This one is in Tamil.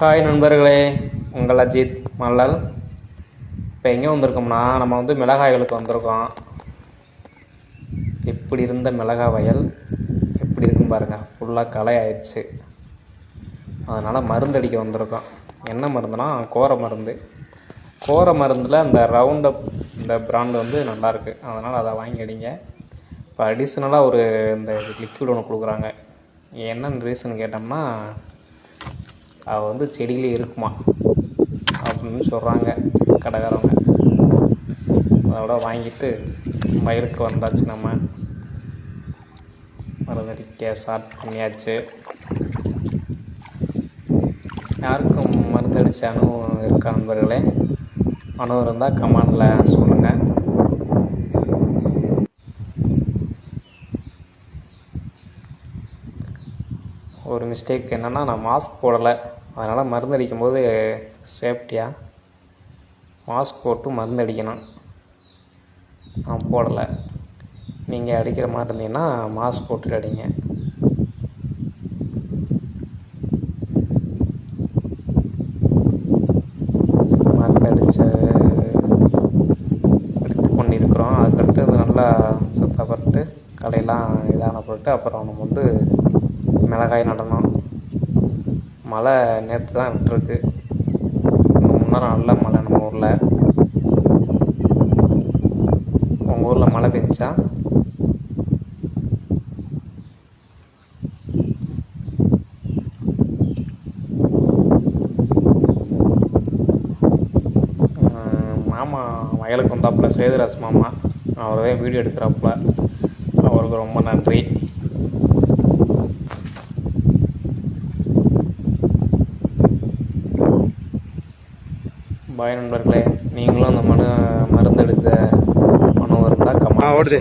ஹாய் நண்பர்களே உங்கள் அஜித் மல்லல். இப்போ எங்கே வந்திருக்கோம்னா நம்ம வந்து மிளகாய்களுக்கு வந்திருக்கோம். எப்படி இருந்த மிளகாய் வயல்? எப்படி இருக்கும் பாருங்கள் ஃபுல்லாக களை ஆயிடுச்சு. அதனால் மருந்தடிக்க வந்திருக்கோம். என்ன மருந்துனா கோர மருந்து. கோர மருந்தில் அந்த ரவுண்டப் இந்த பிராண்டு வந்து நல்லாயிருக்கு அதனால் அதை வாங்கி அடிங்க. இப்போ அடிஷ்னலாக ஒரு இந்த லிக்விட் ஒன்று கொடுக்குறாங்க. என்னென்னு ரீசன் கேட்டோம்னா அவள் வந்து செடியிலே இருக்குமா? அப்படின்னு சொல்கிறாங்க கடைக்காரவங்க. அதோட வாங்கிட்டு வயலுக்கு வந்தாச்சு நம்ம. மருந்தடிக்க ஸ்டார்ட் பண்ணியாச்சு. யாருக்கும் மருந்தடிச்ச அனுபவம் இருக்கா நண்பர்களே? அனுபவம் இருந்தால் கமாண்டில் சொல்லுங்கள் ஒரு மிஸ்டேக் என்னென்னா நான் மாஸ்க் போடலை. அதனால் மருந்து அடிக்கும்போது சேஃப்டியாக மாஸ்க் போட்டு மருந்து அடிக்கணும் நான் போடலை. நீங்கள் அடிக்கிற மாதிரி இருந்தீங்கன்னா மாஸ்க் போட்டுட்டு அடிங்க. மருந்து அடித்த எடுத்து கொண்டிருக்கிறோம். அதுக்கடுத்து நல்லா சுத்தப்பட்டு கடையெல்லாம் இதான போட்டு அப்புறம் நம்ம வந்து மிளகாய் நடணும். மழை நேற்று தான் விட்டுருக்கு. முன்னே நல்ல மழை நம்ம ஊரில். உங்கள் ஊரில் மழை பெஞ்சா? மாமா வயலுக்கு வந்தாப்புல சேதுராஜ் மாமா அவரே வீடியோ எடுக்கிறாப்புல. அவருக்கு ரொம்ப நன்றி. பாய் நண்பர்களே நீங்களும் அந்த மனு மருந்தெடுத்த மனு இருந்தால் கமெண்ட் ஓடுது.